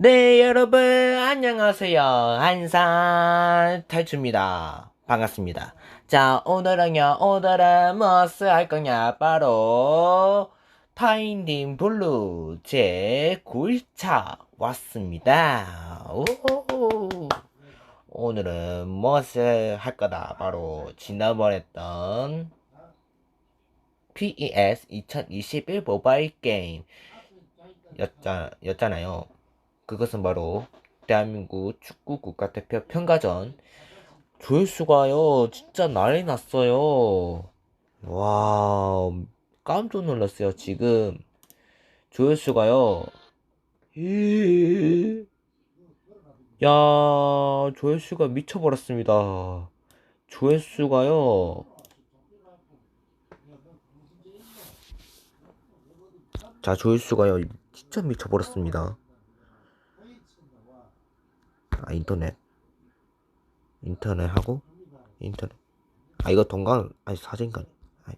네, 여러분, 안녕하세요. 한산 탈주입니다. 반갑습니다. 자, 오늘은요, 오늘은 무엇을 할 거냐, 바로, 파인딩 블루 제 9일차 왔습니다. 오 오늘은 무엇을 할 거다, 바로, 지난번에 했던, PES 2021 모바일 게임 였잖아요. 그것은 바로 대한민국 축구 국가대표 평가전. 조회수가요 진짜 난리 났어요. 와 깜짝 놀랐어요 지금. 조회수가요. 이- 야 조회수가 미쳐버렸습니다. 조회수가요. 자 조회수가요 진짜 미쳐버렸습니다 아 인터넷. 인터넷 하고 인터넷. 아 이거 동강 아니 사진관 아니,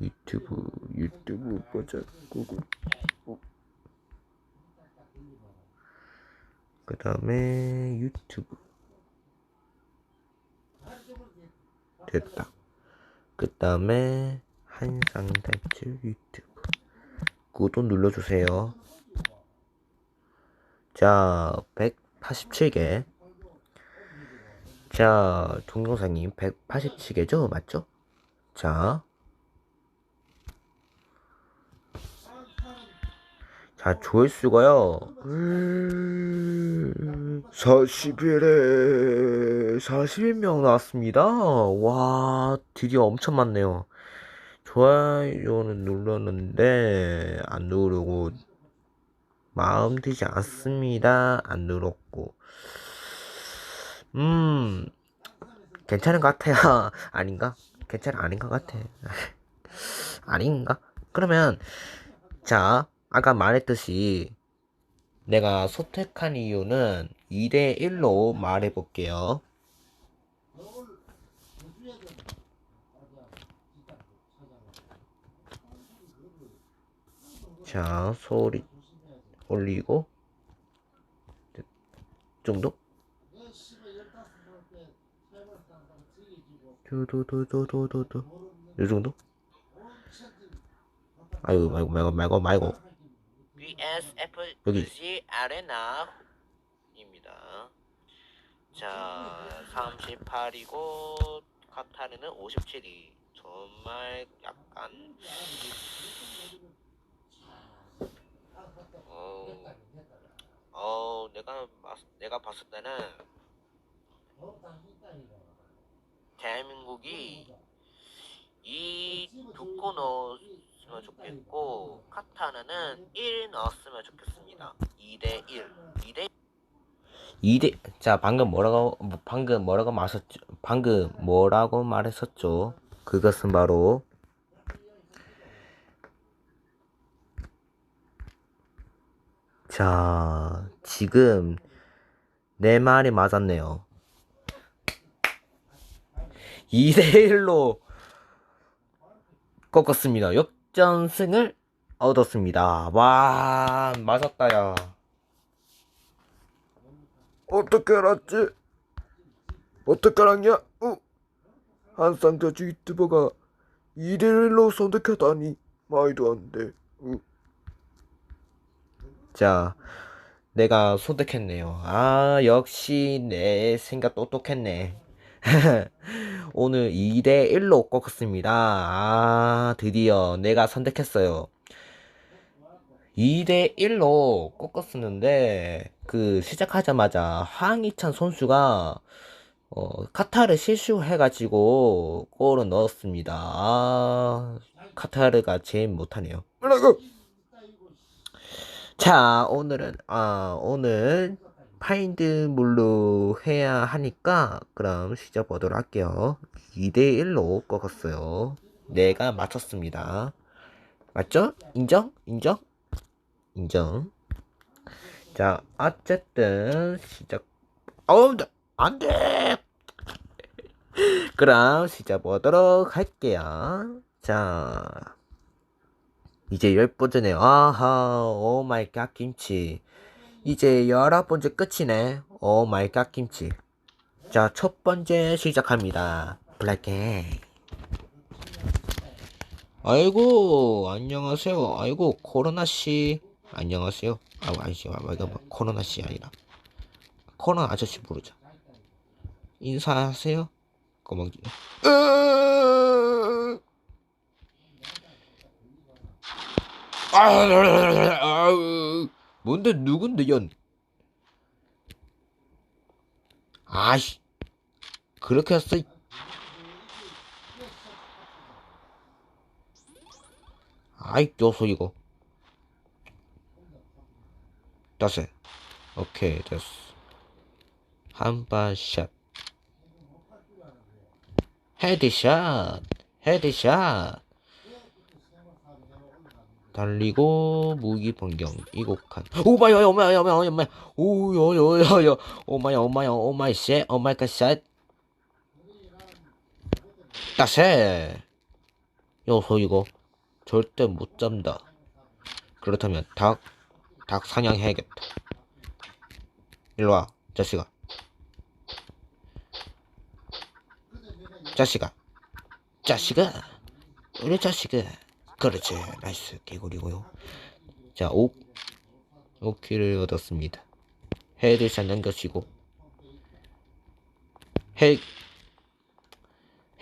유튜브 유튜브 보자 구글. 그 다음에 유튜브. 됐다. 그 다음에 한상탈출 유튜브. 구독 눌러주세요. 자 187개 자 동영상이 187개죠 맞죠? 자 자, 조회수가요. 40일에 41명 나왔습니다. 와, 드디어 엄청 많네요. 좋아요는 눌렀는데, 안 누르고, 마음 들지 않습니다. 안 눌렀고. 음, 괜찮은 것 같아요. 아닌가? 괜찮은 아닌 것 같아. 아닌가? 그러면, 자, 아까 말했듯이 내가 소택한 이유는 2대1로 말해 볼게요. 자, 소리 올리고 정도? 두두두두두두두 이 정도? 아유 말고 말고 말고 말고. BSFG 아레나입니다. 자 38이고 카타르는 57이. 정말 약간. 어, 어 내가 봤- 내가 봤을 때는 대한민국이 이 두코 넣었으면 좋겠고 카타르는 1 넣었으면 좋겠습니다. 2대 1. 2대 2대 자 방금 뭐라고 뭐, 방금 뭐라고 말했죠? 방금 뭐라고 말했었죠? 그것은 바로 자 지금 내 말이 맞았네요. 2대1로 꺾었습니다. 역전승을 얻었습니다. 와, 맞았다, 야. 어떻게 알았지? 어떻게 알았냐? 어? 한쌍저주 유튜버가 2대1로 선택하다니 말도 안 돼. 어. 자, 내가 선택했네요. 아, 역시 내 생각 똑똑했네. 오늘 2대 1로 꺾었습니다. 아, 드디어 내가 선택했어요. 2대 1로 꺾었었는데, 그, 시작하자마자 황희찬 선수가, 어, 카타르 실수해가지고, 골을 넣었습니다. 아, 카타르가 제일 못하네요. 자, 오늘은, 아, 오늘, 파인드 물로 해야 하니까 그럼 시작 보도록 할게요. 2대1로 꺾었어요. 내가 맞췄습니다. 맞죠? 인정? 인정? 인정. 자, 어쨌든 시작. 어우, 나- 안 돼! 그럼 시작 보도록 할게요. 자, 이제 열 번째네요. 아하, 오 마이 갓 김치. 이제 열아홉 번째 끝이네. 오 마이 갓 김치. 자, 첫 번째 시작합니다. 블랙게. 아이고, 안녕하세요. 아이고, 코로나 씨. 안녕하세요. 아, 아니지, 아, 이거 뭐, 코로나 씨 아니라. 코로나 아저씨 부르자. 인사하세요. 꼬망지. 으... 아, 아우. 뭔데 누군데 연? 아씨, 그렇게 했어. 아이 껴서 이거. 됐어. 오케이 됐어. 한발샷. 헤드샷. 헤드샷. 달리고 무기 변경 이곡한. 오마야 오마야 오마야 오마야 오요요요요 오마야 오마야 오마이 쉣 오마이 갓샷 따세 요소 이거 절대 못 잡는다. 그렇다면 닭 닭 사냥해야겠다. 일로와 자식아. 자식아. 자식아. 우리 자식아 그렇지. 나이스. 개구리고요. 자 5, 5킬을 얻었습니다. 헤드샷 남겨치고. 헤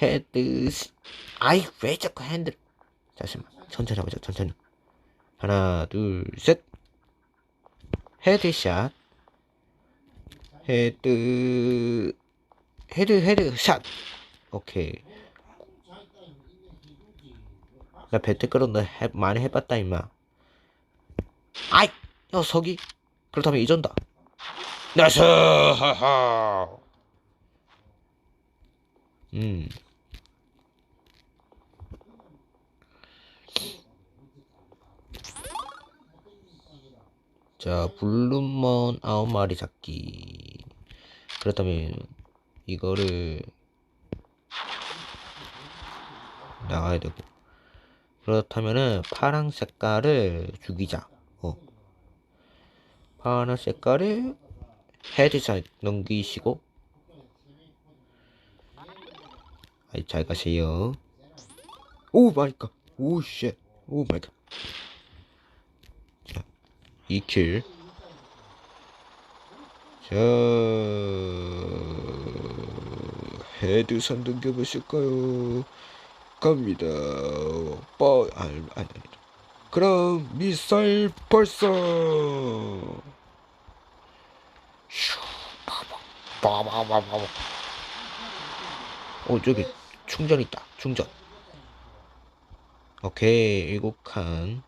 헤드 아이 왜 자꾸 핸들 잠시만. 천천히 해보자 천천히. 하나 둘 셋. 헤드샷. 헤드 헤드 헤드 샷. 오케이 나 배트 끌었는데 해, 많이 해봤다 임마. 아이 녀석이. 그렇다면 이전다. 나이스 하하. 음. 자, 블룸먼 아홉 마리 잡기. 그렇다면 이거를 나가야 되고. 그렇다면은 파랑 색깔을 죽이자. 어. 파란 색깔을 헤드샷 넘기시고. 아이 잘 가세요. 오 마이 갓. 오 쉣. 오 마이 갓. 자, 2킬. 자, 헤드샷 넘겨 보실까요? 갑니다. 빠, 아니, 아니. 그럼 미사일 발사. 슈, 빠바, 빠바바바바. 어, 저기 충전 있다. 충전. 오케이, 일곱 칸.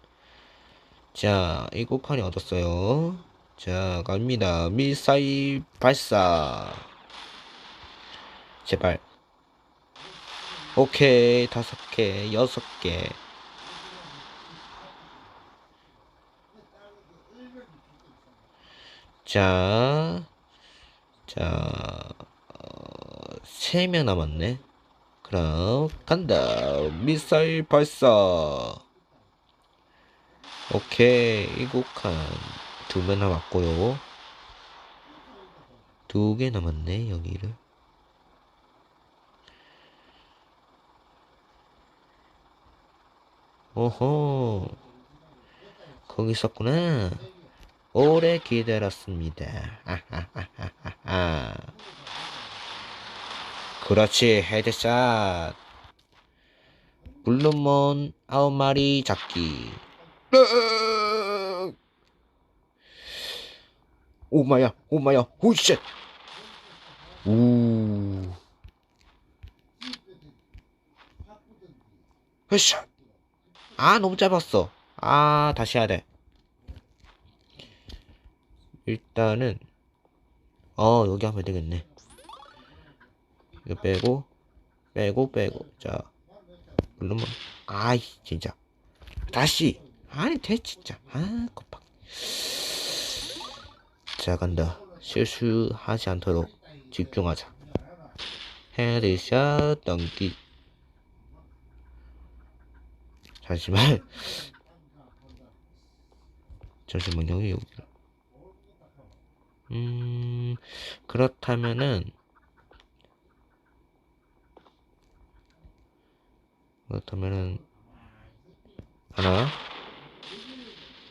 자, 일곱 칸이 얻었어요. 자, 갑니다. 미사일 발사. 제발. 오케이 다섯 개 여섯 개 자, 자, 어, 세명 남았네. 그럼 간다. 미사일 발사. 오케이 일곱 칸 두 명 남았고요. 두 개 남았네 여기를. 오호 거기 있었구나. 오래 기다렸습니다. 아하하하하. 그렇지 헤드샷. 블루몬 아홉 마리 잡기. 오마야 오마야. 오쉣 우 헤샷 아 너무 짧았어. 아 다시 해야 돼. 일단은 어 여기 하면 되겠네. 이거 빼고 빼고 빼고. 자 물론 뭐 아이 진짜. 다시. 아니 돼 진짜. 아 kop박 자 간다. 실수하지 않도록 집중하자. 헤드샷 넘기 잠시만 잠시만요 여기 음, 그렇다면은, 그렇다면은, 하나,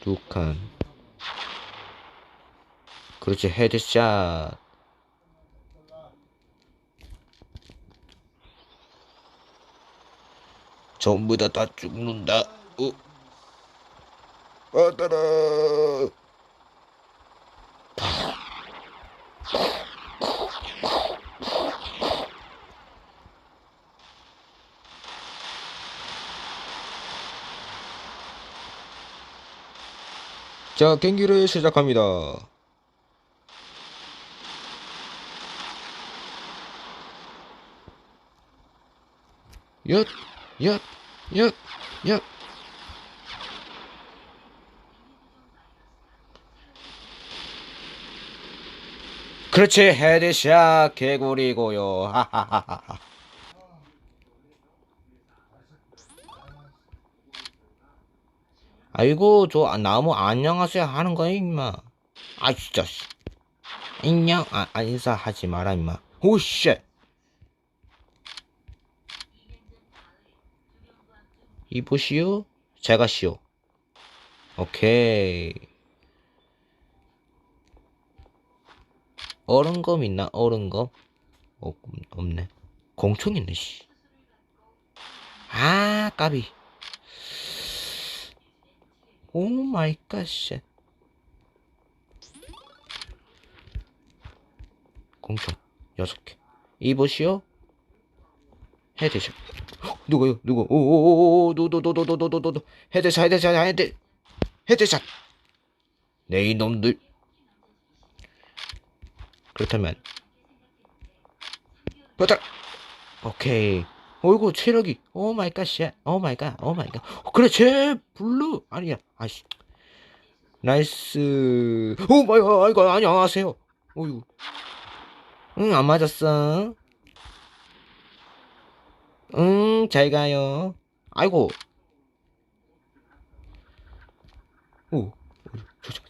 두 칸. 그렇지, 헤드샷. 전부 다 다 죽는다. 어? 받아라. 자, 경기를 시작합니다. 엿, 엿, 엿, 엿. 그렇지, 헤드샷 개구리고요. 아이고, 저 아, 나무 안녕하세요 하는 거야, 임마. 아, 진짜. 씨. 안녕, 아, 아, 인사하지 마라, 임마. 오, 쉣. 이보시오, 제가 시오. 오케이. 얼음검 있나? 얼음검? 어, 없네. 공총 있네, 씨. 아, 까비. 오 마이 갓, 쉣. 공총 여섯 개. 이보시오. 헤드샷. 헉, 누구요? 누구? 오오오오 노노노노노노노노 헤드샷 헤드샷 헤드 헤드샷. 네 이놈들. 그렇다면 버터. 오케이. 어이구 체력이 오 마이 갓 쉣. 오 마이 갓. 오 마이 갓. 어, 그래 제 블루 아니야. 아씨. 나이스. 오 마이 갓. 아이고 안녕하세요. 어이구. 응, 안 맞았어. 응, 잘 가요. 아이고. 오, 조심.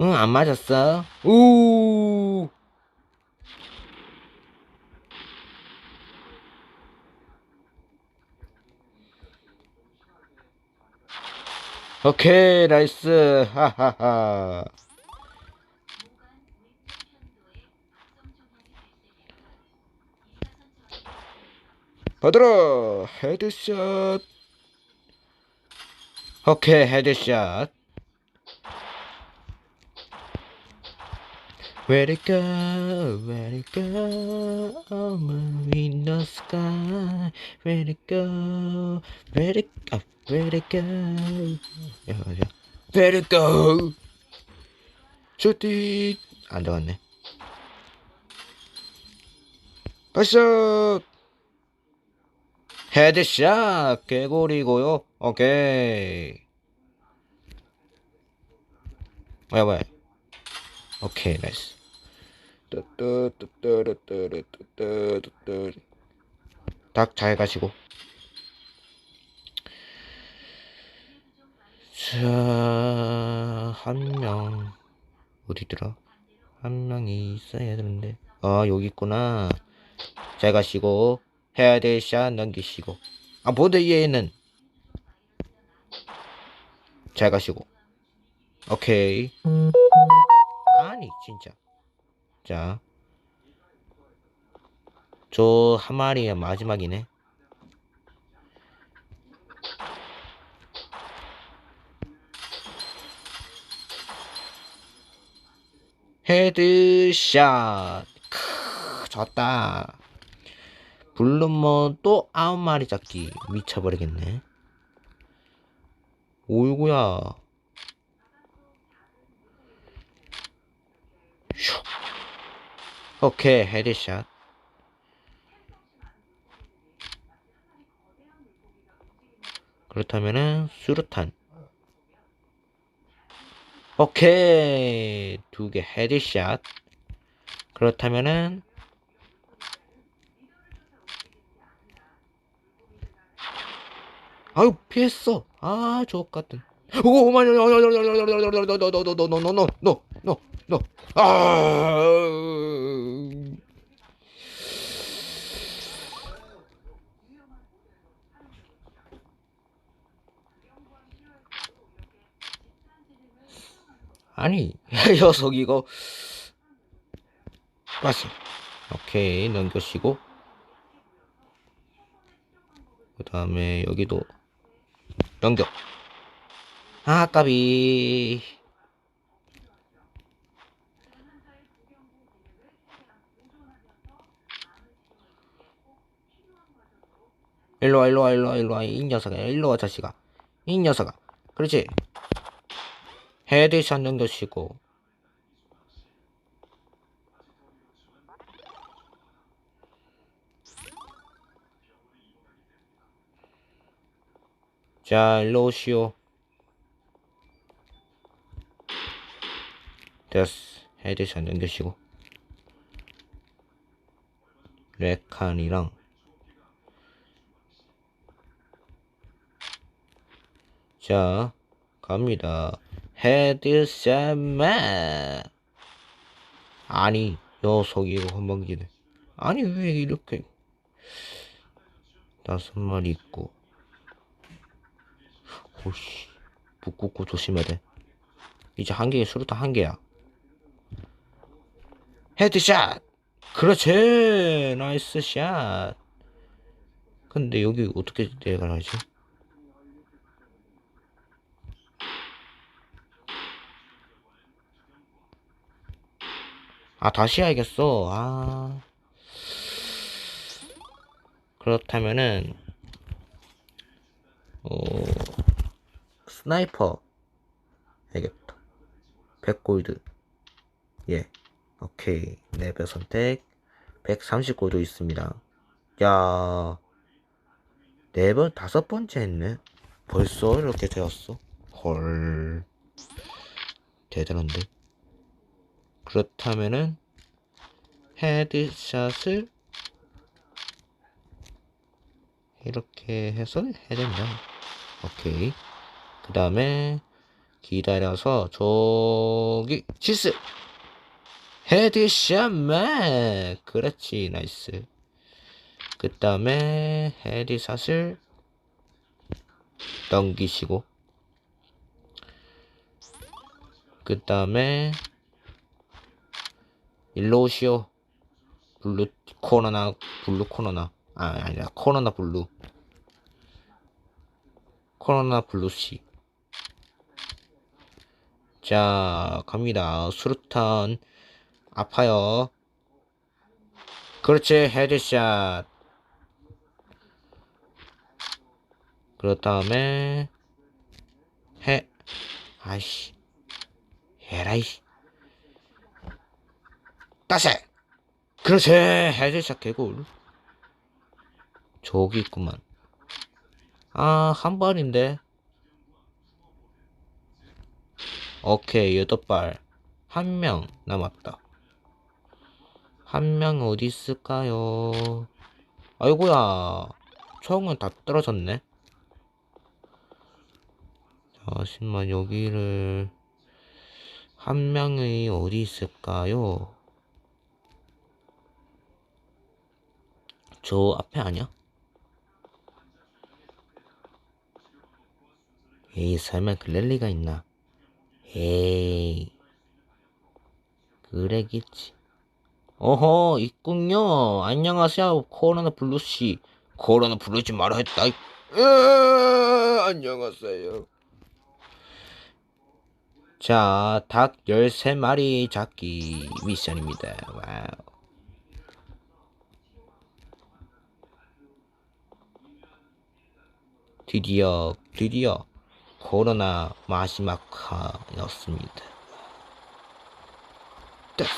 응, 안 맞았어. 오. 오케이, 나이스. 하하하. 받아라. 헤드샷. 오케이, 헤드샷. Where'd it go? Where'd it go? Oh, moon in the sky. Where'd it go? Where'd it, 아, where'd it go? Where'd it go? 슈팅! 안 들어갔네. 발샷! 헤드샷! 개구리고요. 오케이. 뭐야, 뭐야. 오케이, 나이스. 닭잘 가시고. 자, 한 명, 어디더라? 한 명이 있어야 되는데. 아, 여기 있구나. 잘 가시고, 해야 될 샷 넘기시고. 아, 보드 얘는. 잘 가시고. 오케이. 아니, 진짜. 자. 저 한 마리가 마지막이네. 헤드샷. 크, 졌다. 블루먼 또 아홉 마리 잡기. 미쳐버리겠네. 오이구야. 슉. 오케이, 헤드샷. 그렇다면은 수류탄. 오케이, 두 개 헤드샷. 그렇다면은 아유 피했어. 아 족같은. 오 마이 노노노노노노노노노노노노 아. 아니 이 녀석 이거. 맞어. 오케이 넘겨시고. 그 다음에 여기도 넘겨. 아 까비 일로와 일로와 일로와 일로와. 이 녀석아 일로와 자식아. 이 녀석아. 그렇지? 헤드샷 넘겨시고. 자 일로 오시오. 됐어 헤드샷 넘겨시고. 레칸이랑 자 갑니다. 헤드샷만 아니 녀석이 이거 건방지네 아니 왜 이렇게 다섯 마리 있고. 오씨 북구구 조심해야 돼. 이제 한 개의 수류탄 한 개야. 헤드샷 그렇지 나이스 샷 근데 여기 어떻게 내려가야지 아 다시 해야겠어. 아. 그렇다면은 어 스나이퍼 해야겠다. 100골드. 예. 오케이. 레벨 선택. 130골드 있습니다. 야. 레벨 다섯 번째 했네. 벌써 이렇게 되었어? 헐. 대단한데 그렇다면은 헤드샷을 이렇게 해서 해야 된다. 오케이. 그 다음에 기다려서 저기 치스! 헤드샷만 그렇지 나이스. 그 다음에 헤드샷을 넘기시고. 그 다음에 일로 오시오. 블루 코너나 블루 코너나. 아 아니라 코너나 블루. 코너나 블루씨. 자 갑니다. 수류탄 아파요. 그렇지 헤드샷. 그렇 다음에 해 아이씨. 헤라이씨 다시 그렇지 헤드샷 개골 저기 있구만. 아 한 발인데. 오케이 여덟 발 한 명 남았다. 한 명 어디 있을까요? 아이고야 총은 다 떨어졌네. 잠시만 여기를. 한 명이 어디 있을까요 저 앞에 아니야? 에이 설마 글렐리가 있나? 에이 그래겠지 어허 있군요 안녕하세요 코로나 블루씨 코로나 부르지 말아 했다 으, 안녕하세요 자, 닭 13마리 잡기 미션입니다. 와우. 드디어, 드디어 코로나 마지막 화였습니다. 됐어.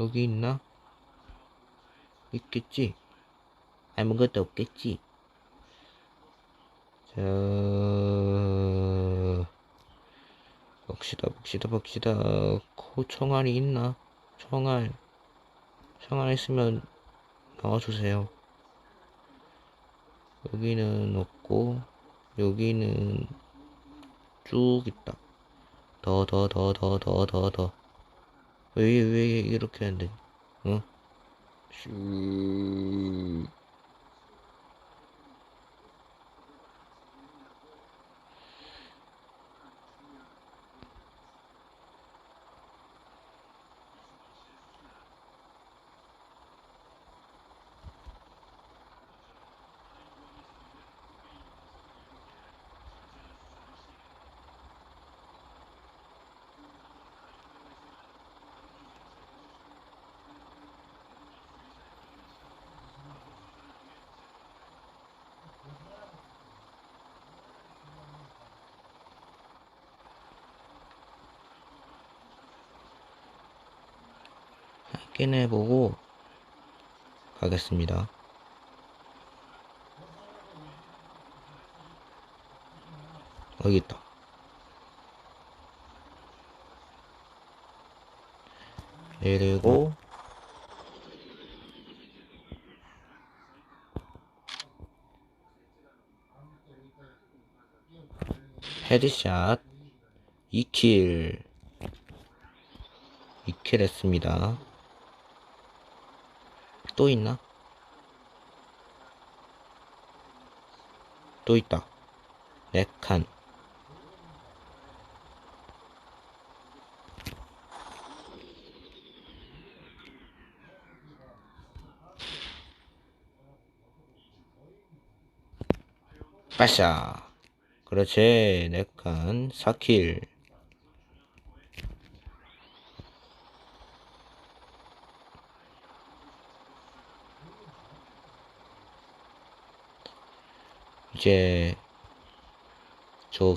여기 있나? 있겠지? 아무것도 없겠지? 자, 봅시다, 봅시다, 봅시다. 코 총알이 있나? 총알. 상관있으면 나와주세요. 여기는 없고, 여기는 쭉 있다. 더, 더, 더, 더, 더, 더, 더. 왜, 왜 이렇게 안 돼? 응? 슈. 확인해 보고 가겠습니다. 여기 있다. 그리고 헤드샷 2킬 2킬 했습니다. 또 있나? 또 있다. 네 칸. 빠샤. 그렇지. 네 칸. 4킬. 이제 저,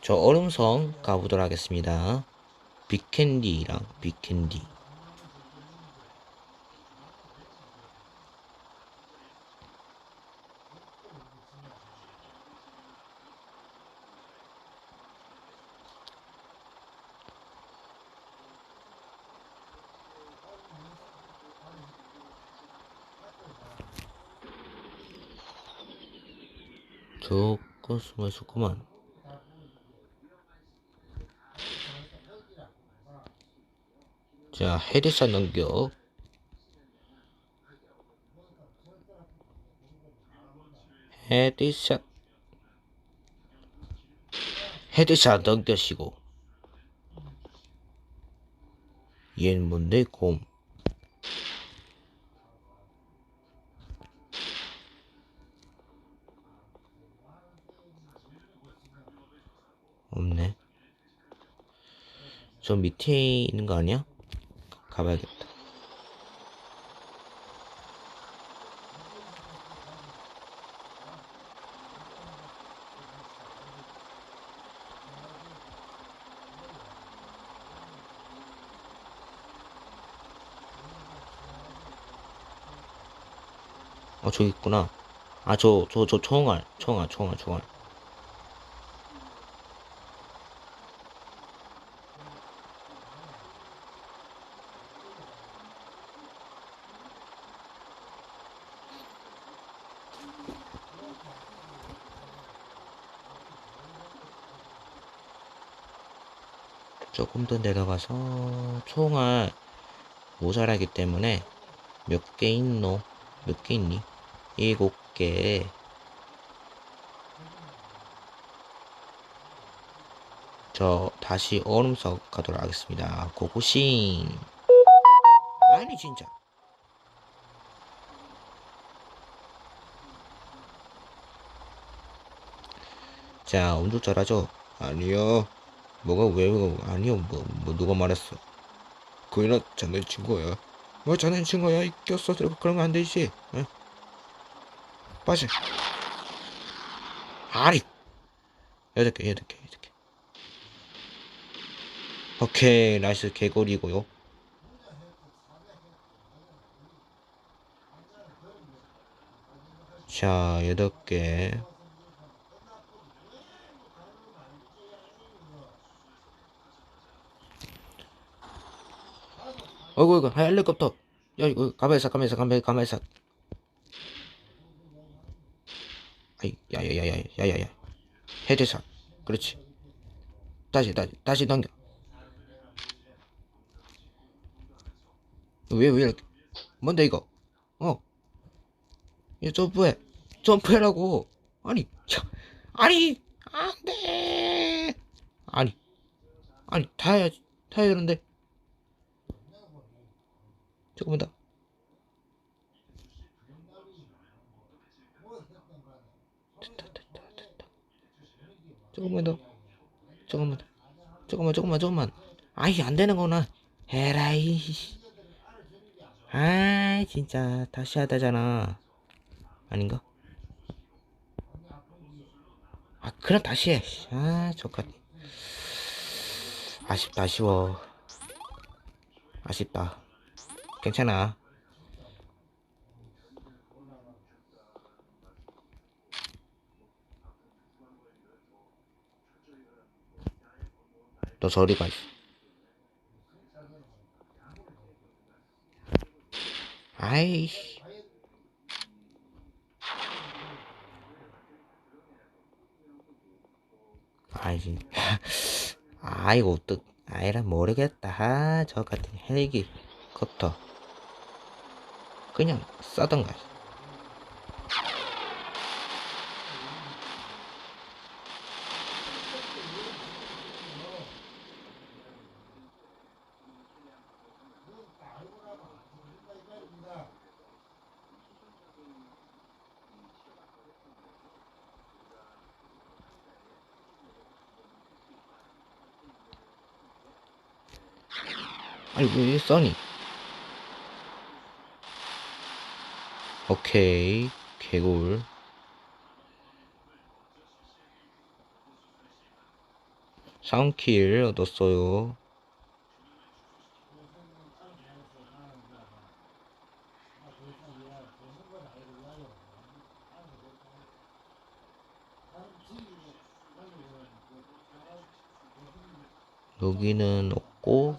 저 얼음성 가보도록 하겠습니다. 빅캔디랑 빅캔디. 조금 숨어 있었구만. 자, 헤드샷 넘겨. 헤드샷. 헤드샷 넘겨시고. 얘는 뭔데, 곰. 없네. 저 밑에 있는 거 아니야? 가봐야겠다. 어, 저기 있구나. 아, 저, 저, 저 총알, 총알, 총알, 총알. 조금 더 내려가서 총알 모자라기 때문에 몇 개 있노? 몇 개 있니? 일곱 개. 저 다시 얼음석 가도록 하겠습니다. 고고싱. 아니 진짜. 자, 운전 잘하죠? 아니요. 뭐가 왜, 아니요. 뭐, 뭐 누가 말했어? 그이나 장난친 거야. 뭐 장난친 거야? 이 꼈어. 그러면 안 되지. 응? 빠져. 아니. 여덟 개, 여덟 개, 여덟 개. 오케이, 나이스 개거리고요. 자, 여덟 개. 어이구, 어이구, 헬리콥터. 야 이거 가만히 있어 가만히 있어 가만히 가만히 있어. 아이 야야야야 야야야. 헤드샷. 그렇지. 다시 다시 다시 넘겨. 왜왜 이렇게 뭔데 이거? 어. 이거 점프해. 점프해라고. 아니 참. 아니 안돼. 아니. 아니 다 해야 되는데 조금만 더. 됐다 됐다 됐다 조금만 더. 조금만 더. 조금만 조금만 조금만. 아이 안 되는 거나. 에라이. 아이 진짜. 다시 되잖아. 아닌가? 아 그럼 다시 해. 아 저까 아쉽다 아쉬워. 아쉽다. 괜찮아. 너 저리 가. 아이 진 아이고 어떡 아이라 모르겠다 아, 저 같은 헬기 컵터 그냥 써던가 아니 왜 써니 오케이. 개굴. 사운킬 얻었어요. 여기는 없고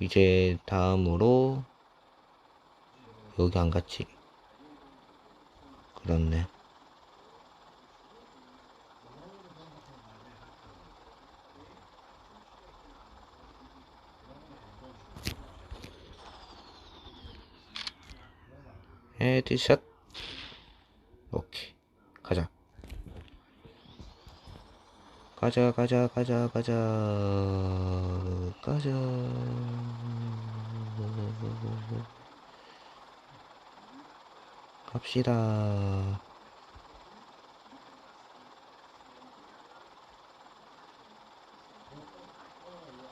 이제 다음으로 여기 안 갔지? 그렇네. 헤드샷. 오케이. 가자. 가자 가자 가자 가자. 가자 갑시다.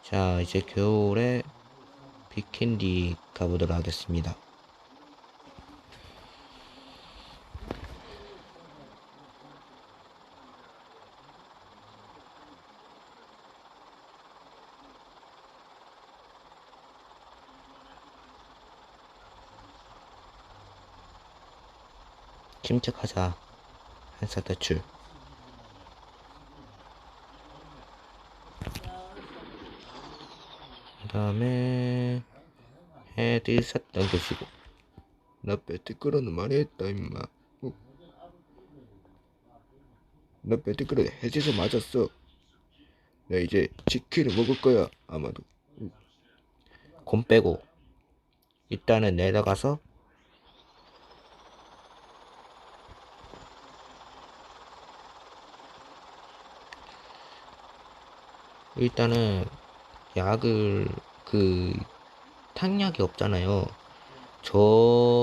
자 이제 겨울에 비캔디 가보도록 하겠습니다 침착하자 한사 대출 그 다음에 헤드 샷 당겨주고. 나 배트 끌어는 많이 했다 임마. 어? 나 배트 끌어 헤드샷 맞았어. 나 이제 치킨을 먹을 거야 아마도. 곰 빼고. 일단은 내려가서 일단은 약을 그 탕약이 없잖아요. 저